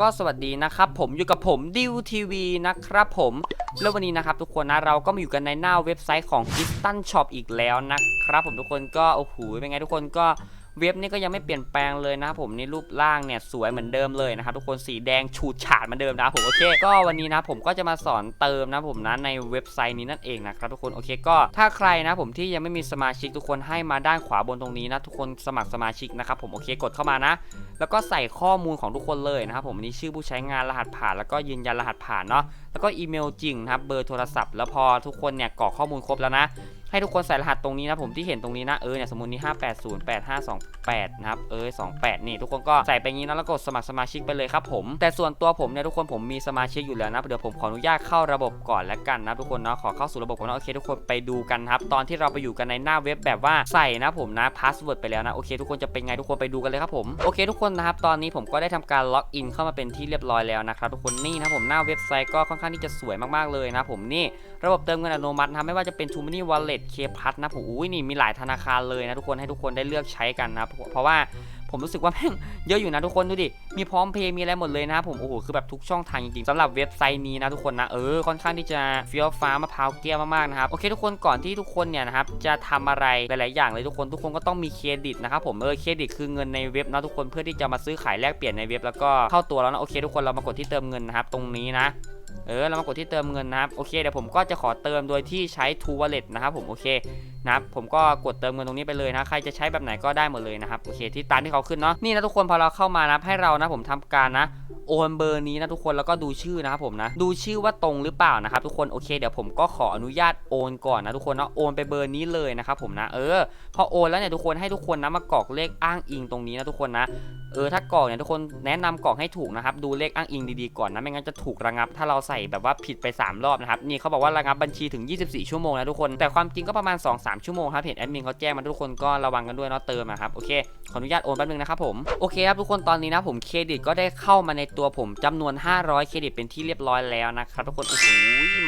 ก็สวัสดีนะครับผมอยู่กับผมดิวทีวีนะครับผมแล้ววันนี้นะครับทุกคนนะเราก็มาอยู่กันในหน้าเว็บไซต์ของ k i s t a n Shop อีกแล้วนะครับผมทุกคนก็โอ้โหเป็นไงทุกคนก็ เว็บนี้ก็ยังไม่เปลี่ยนแปลงเลยนะครับผมนี่รูปร่างเนี่ยสวยเหมือนเดิมเลยนะครับทุกคนสีแดงฉูดฉาดเหมือนเดิมนะครับผมโอเคก็วันนี้นะผมก็จะมาสอนเติมนะผมนะในเว็บไซต์นี้นั่นเองนะครับทุกคนโอเคก็ถ้าใครนะผมที่ยังไม่มีสมาชิกทุกคนให้มาด้านขวาบนตรงนี้นะทุกคนสมัครสมาชิกนะครับผมโอเคกดเข้ามานะ แล้วก็ใส่ข้อมูลของทุกคนเลยนะครับผมนนี้ชื่อผู้ใช้งานรหัสผ่าน แล้วก็ยืนยันรหัสผ่านเนาะแล้วก็อีเมลจริงนะครับเบอร์โทรศัพท์แล้วพอทุกคนเนี่ยกรอกข้อมูลครบแล้วนะให้ทุกคนใส่รหัสตรงนี้นะผมที่เห็นตรงนี้นะเออเนี่ยสมมตินี้5808528นะครับเออ28 นี่ทุกคนก็ใส่ไปงี้นะแล้วกดสมัครสมาชิกไปเลยครับผมแต่ส่วนตัวผมเนี่ยทุกคนผมมีสมาชิกอยู่แล้วนะเดี๋ยวผมขออนุญาตเข้าระบบก่อนแล้วกันนะทุกคนเนาะขอเข้าสู่ระบบก่อนนะโอเคทุกคนไปดูกันครับตอนที่เราไปอยู่กันในหน้าเว็บแบบว่าใส่นะผมนะพาสเวิร์ดไปแล้วนะโอเคทุกคนจะเป็นไงทุกคนไปดูกันเลยครับผมโอเคทุกคนนะครับตอนนี้ผมก็ได้ทำการล็อกอินเข้ามาเป็นที่เรียบร้อยแล้วนะครับทุกคนนี่นะผมหน้าเว็บไซต์ก็ค่อนข้างที่จะสวยมากๆเลยนะผมนี่ระบบเติมเงินอัตโนมัตินะไม่ว่าจะเป็น t ูมินี่วอลเล็ตเคพัทนะผมอุ้ยนี่มีหลายธนาคารเลยนะทุกคนให้ทุกคนได้เลือกใช้กันนะเพราะว่าผมรู้สึกว่าแม่งเยอะอยู่นะทุกคนดูดิ มีพร้อมเพย์มีอะไรหมดเลยนะครับผมโอ้โหคือแบบทุกช่องทางจริงๆสำหรับเว็บไซต์นี้นะทุกคนนะเออค่อนข้างที่จะเฟี้ยวฟ้ามะพร้าวเกี้ยวมากๆนะครับโอเคทุกคนก่อนที่ทุกคนเนี่ยนะครับจะทำอะไรหลายๆอย่างเลยทุกคนทุกคนก็ต้องมีเครดิตนะครับผมเออเครดิตคือเงินในเว็บนะทุกคนเพื่อที่จะมาซื้อขายแลกเปลี่ยนในเว็บแล้วก็เข้าตัวแล้วนะโอเคทุกคนเรามากดที่เติมเงินนะครับตรงนี้นะ เออเรามากดที่เติมเงินนะครับโอเคเดี๋ยวผมก็จะขอเติมโดยที่ใช้ True Wallet นะครับผมโอเคนะครับผมก็กดเติมเงินตรงนี้ไปเลยนะใครจะใช้แบบไหนก็ได้หมดเลยนะครับโอเคที่ตามที่เขาขึ้นเนาะนี่นะทุกคนพอเราเข้ามานะให้เรานะผมทำการนะโอนเบอร์นี้นะทุกคนแล้วก็ดูชื่อนะครับผมนะดูชื่อว่าตรงหรือเปล่านะครับทุกคนโอเคเดี๋ยวผมก็ขออนุญาตโอนก่อนนะทุกคนเนาะโอนไปเบอร์นี้เลยนะครับผมนะเออพอโอนแล้วเนี่ยทุกคนให้ทุกคนนะมากรอกเลขอ้างอิงตรงนี้นะทุกคนนะเออถ้ากรอกเนี่ยทุกคนแนะนำกรอกให้ถูกนะครับดูเลขอ้างอิงดีๆก่อนนะไม่งั้นจะถูกระงับ ถ้าเราใส่แบบว่าผิดไป 3 รอบนะครับนี่เขาบอกว่าระงับบัญชีถึง 24 ชั่วโมงนะทุกคนแต่ความจริงก็ประมาณ 2-3 ชั่วโมงครับเห็นแอดมินเขาแจ้งมาทุกคนก็ระวังกันด้วยเนาะเติมนะครับโอเคขออนุญาตโอนแป๊บนึงนะครับผมโอเคครับทุกคนตอนนี้นะผมเครดิตก็ได้เข้ามาในตัวผมจำนวน 500 เครดิตเป็นที่เรียบร้อยแล้วนะครับทุกคนโอ้โห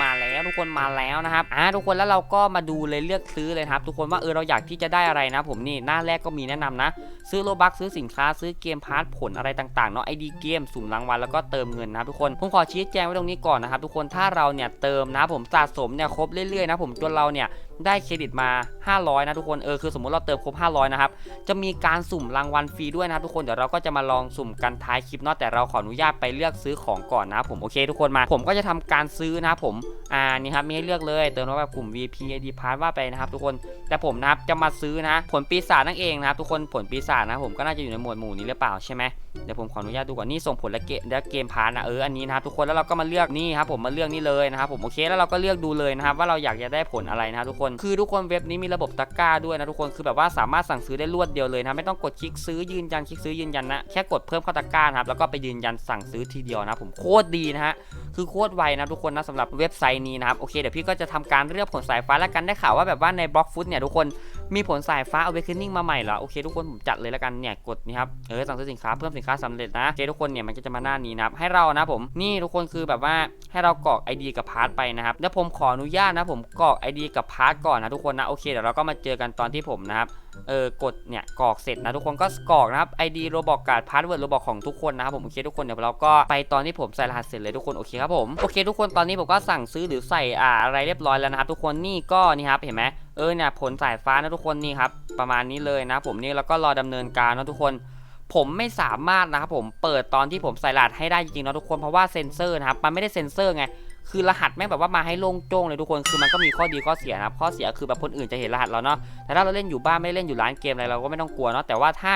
มาแล้วทุกคนมาแล้วนะครับอ่าทุกคนแล้วเราก็มาดูเลยเลือกซื้อเลยครับทุกคนว่าเออเราอยากที่จะได้อะไรนะผมนี่หน้าแรกก็มีแนะนำนะ ซื้อโลบักซื้อสินค้าซื้อเกมพาร์ทผลอะไรต่างๆเนาะไอดีเกมสุ่มรางวัลแล้วก็เติมเงินนะทุกคนผมขอชี้แจงไว้ตรงนี้ก่อนนะครับทุกคนถ้าเราเนี่ยเติมนะผมสะสมเนี่ยครบเรื่อยๆนะผมจนเราเนี่ย ได้เครดิตมา 500 นะทุกคน เออคือสมมติเราเติมครบ 500 นะครับ จะมีการสุ่มรางวัลฟรีด้วยนะครับทุกคน เดี๋ยวเราก็จะมาลองสุ่มกันท้ายคลิปเนาะ แต่เราขออนุญาตไปเลือกซื้อของก่อนนะผม โอเคทุกคนมา ผมก็จะทำการซื้อนะผม อ่า นี่ครับ มีให้เลือกเลย เติมว่าแบบกลุ่ม VP ID Pass ว่าไปนะครับทุกคน แต่ผมนะครับจะมาซื้อนะ ผลปีศาจนั่นเองนะครับทุกคน ผลปีศาจนะผมก็น่าจะอยู่ในหมวดหมู่นี้หรือเปล่าใช่ไหมเดี๋ยวผมขออนุญาตดูก่อนนี่ส่งผลและเกมและเกมพาร์นะเอออันนี้นะครับทุกคนแล้วเราก็มาเลือกนี่ครับผมมาเลือกนี่เลยนะครับผมโอเคแล้วเราก็เลือกดูเลยนะครับว่าเราอยากจะได้ผลอะไรนะครับทุกคนคือทุกคนเว็บนี้มีระบบตะกร้าด้วยนะทุกคนคือแบบว่าสามารถสั่งซื้อได้รวดเดียวเลยนะไม่ต้องกดคลิกซื้อยืนยันคลิกซื้อยืนยันนะแค่กดเพิ่มเข้าตะกร้านะครับแล้วก็ไปยืนยันสั่งซื้อทีเดียวนะผมโคตรดีนะฮะคือโคตรไวนะทุกคนนะสำหรับเว็บไซต์นี้นะครับโอเคเดี๋ยวพี่ก็จะทำการเลือกผลสายฟ้าแล้วกันได้ข่าวว่าแบบว่าในบล็อกฟุตเนี่ยทุกคนมีผลสายฟ้า awakening มาใหม่เหรอโอเคทุกคนผมจัดเลยแล้วกันเนี่ยกดนี่ครับเออสั่งซื้อสินค้าเพิ่มสินค้าสำเร็จนะโอเคทุกคนเนี่ยมันก็จะมาหน้านี้นะครับให้เรานะผมนี่ทุกคนคือแบบว่าให้เรากรอก ID กับพาร์ทไปนะครับแล้วผมขออนุญาตนะผมกรอก ID กับพาร์ทก่อนนะทุกคนนะโอเคเดี๋ยวเราก็มาเจอกันตอนที่ผมนะครับเออกดเนี่ยกรอกเสร็จนะทุกคนก็กรอกนะครับ ID โรบอกการ์ดพาสเวิร์ดโรบอกของทุกคนนะครับผมโอเคทุกคนเดี๋ยวเราก็ไปตอนที่ผมใส่รหัสเสร็จเลยทุกคนโอเคครับผมโอเคทุกคนตอนนี้ผมก็สั่งซื้อหรือใส่อ่าอะไรเรียบร้อยแล้วนะครับทุกคนนี่ก็นี่ครับเห็นไหมเออเนี่ยผลสายฟ้านะทุกคนนี่ครับประมาณนี้เลยนะผมนี่แล้วก็รอดำเนินการนะทุกคนผมไม่สามารถนะครับผมเปิดตอนที่ผมใส่รหัสให้ได้จริงๆนะทุกคนเพราะว่าเซ็นเซอร์นะครับมันไม่ได้เซ็นเซอร์ไง คือรหัสแม่งแบบว่ามาให้โล่งโจ้งเลยทุกคนคือมันก็มีข้อดีข้อเสียนะข้อเสียคือแบบคนอื่นจะเห็นรหัสเราเนาะแต่ถ้าเราเล่นอยู่บ้านไม่เล่นอยู่ร้านเกมอะไรเราก็ไม่ต้องกลัวเนาะแต่ว่าถ้า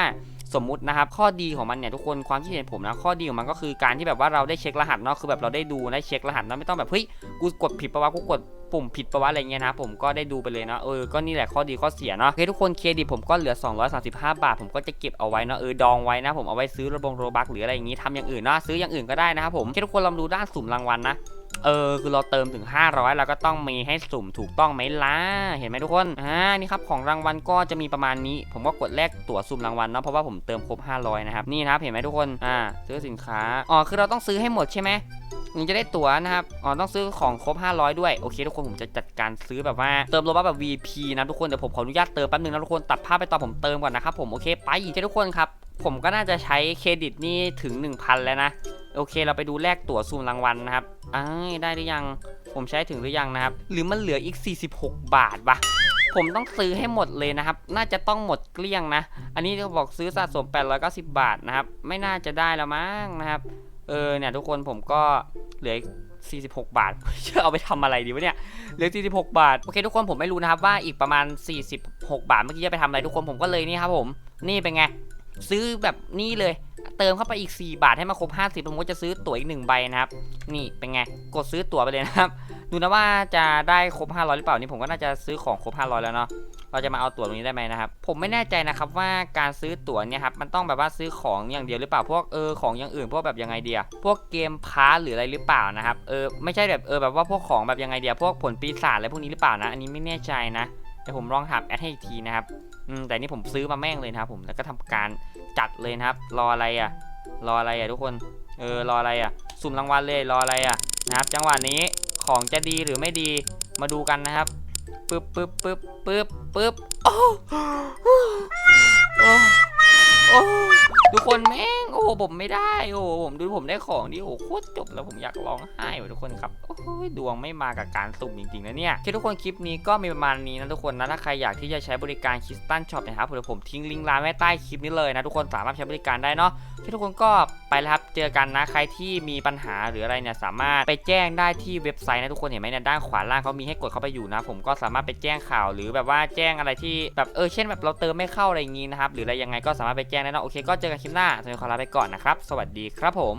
สมมุตินะครับข้อดีของมันเนี่ยทุกคนความคิดเห็นผมนะข้อดีของมันก็คือการที่แบบว่าเราได้เช็ครหัสเนาะคือแบบเราได้ดูได้เช็ครหัสเนาะไม่ต้องแบบเฮ้ยกูกดผิดปะวะกูกดปุ่มผิดปะวะอะไรเงี้ยนะผมก็ได้ดูไปเลยเนาะเออก็นี่แหละข้อดีข้อเสียเนาะโอเคทุกคนเครดิตผมก็เหลือ 235 บาท ผมก็จะเก็บเอาไว้เนาะเออดองไว้นะผมเอาไว้ซื้อระบงโรบักหรืออะไรอย่างงี้ทำอย่างอื่นเนาะซื้ออย่างอื่นก็ได้นะครับผมโอเคทุกคนลองดูด้านสุ่มรางวัลนะ เออคือเราเติมถึง 500 เราก็ต้องมีให้สุ่มถูกต้องไหมล่ะเห็นไหมทุกคนอ่านี่ครับของรางวัลก็จะมีประมาณนี้ ผมก็กดแลกตั๋วสุ่มรางวัลเนาะเพราะว่าผมเติมครบ 500 นะครับนี่นะครับเห็นไหมทุกคนอ่าซื้อสินค้าอ๋อคือเราต้องซื้อให้หมดใช่ไหมถึงจะได้ตั๋วนะครับ อ๋อ ต้องซื้อของครบ 500 ด้วย โอเค ทุกคน ผมจะจัดการซื้อแบบว่า เติมโลบัคแบบ VP นะทุกคน เดี๋ยวผมขออนุญาตเติมแป๊บนึงนะทุกคน ตัดภาพไปตอนผมเติมก่อนนะครับผม โอเค ไปอเคทุกคนครับ ผมก็น่าจะใช้เครดิตนี่ถึง 1,000 แล้วนะ โอเค เราไปดูแลกตั๋วซูมรางวัลนะครับอ้ายได้หรือยัง ผมใช้ถึงหรือยังนะครับ หรือมันเหลืออีก 46 บาทวะผมต้องซื้อให้หมดเลยนะครับ น่าจะต้องหมดเกลี้ยงนะ อันนี้เขาบอกซื้อสะสม 890 บาทนะครับ ไม่น่าจะได้แล้วมั้งนะครับ เออเนี่ยทุกคนผมก็เหลืออีก46 บาทจะเอาไปทำอะไรดีวะเนี่ย เหลือ 46 บาท โอเค ทุกคนผมไม่รู้นะครับว่าอีกประมาณ 46 บาทเมื่อกี้จะไปทำอะไรทุกคนผมก็เลยนี่ครับผม นี่เป็นไง ซื้อแบบนี้เลย เติมเข้าไปอีก 4 บาทให้มาครบ 50 ผมก็จะซื้อตั๋วอีก1ใบนะครับ นี่เป็นไง กดซื้อตั๋วไปเลยนะครับ ดูนะว่าจะได้ครบ 500 หรือเปล่า นี่ผมก็น่าจะซื้อของครบ 500 แล้วเนาะ เราจะมาเอาตั๋วตรงนี้ได้ไหมนะครับ ผมไม่แน่ใจนะครับว่าการซื้อตั๋วเนี่ยครับ มันต้องแบบว่าซื้อของอย่างเดียวหรือเปล่า พวกเออของอย่างอื่น พวกแบบยังไงเดียพวกเกมพาร์หรืออะไรหรือเปล่านะครับ เออไม่ใช่แบบเออแบบว่าพวกของแบบยังไงเดียพวกผลปีศาจอะไรพวกนี้หรือเปล่านะ อันนี้ไม่แน่ใจนะ เดี๋ยวผมลองถามแอดให้อีกทีนะครับอืมแต่นี่ผมซื้อมาแม่งเลยนะครับผมแล้วก็ทำการจัดเลยนะครับ รออะไรอะ รออะไรอะทุกคนเออรออะไรอะ สุ่มรางวัลเลยรออะไรอะนะครับ จังหวะนี้ของจะดีหรือไม่ดีมาดูกันนะครับปึ๊บปึ๊บปึ๊บปึ๊บปึ๊บโอ้ โอ้ทุกคนแม่งโอ้ผมไม่ได้โอ้ผมดูผมได้ของดิโอ้โคตรจบแล้วผมอยากร้องไห้ว่ะทุกคนครับโอ้ยดวงไม่มากับการสุ่มจริงๆนะเนี่ยโอเคทุกคนคลิปนี้ก็มีประมาณนี้นะทุกคนนะถ้าใครอยากที่จะใช้บริการคิสตันช็อปนะครับเดี๋ยวผมทิ้งลิงก์ร้านไว้ใต้คลิปนี้เลยนะทุกคนสามารถใช้บริการได้เนาะที่ทุกคนก็ไปแล้วครับเจอกันนะใครที่มีปัญหาหรืออะไรเนี่ยสามารถไปแจ้งได้ที่เว็บไซต์นะทุกคนเห็นไหมเนี่ยด้านขวาล่างเขามีให้กดเข้าไปอยู่นะ ผมก็สามารถไปแจ้งข่าวหรือแบบว่าแจ้งอะไรที่แบบเออเช่นแบบเราเติมไม่เข้าอะไรอย่างงี้นะครับหรืออะไรยังไงก็สามารถไปแจ้งแน่นอนโอเคก็เจอกันคลิปหน้าสำหรับขอลาไปก่อนนะครับ สวัสดีครับผม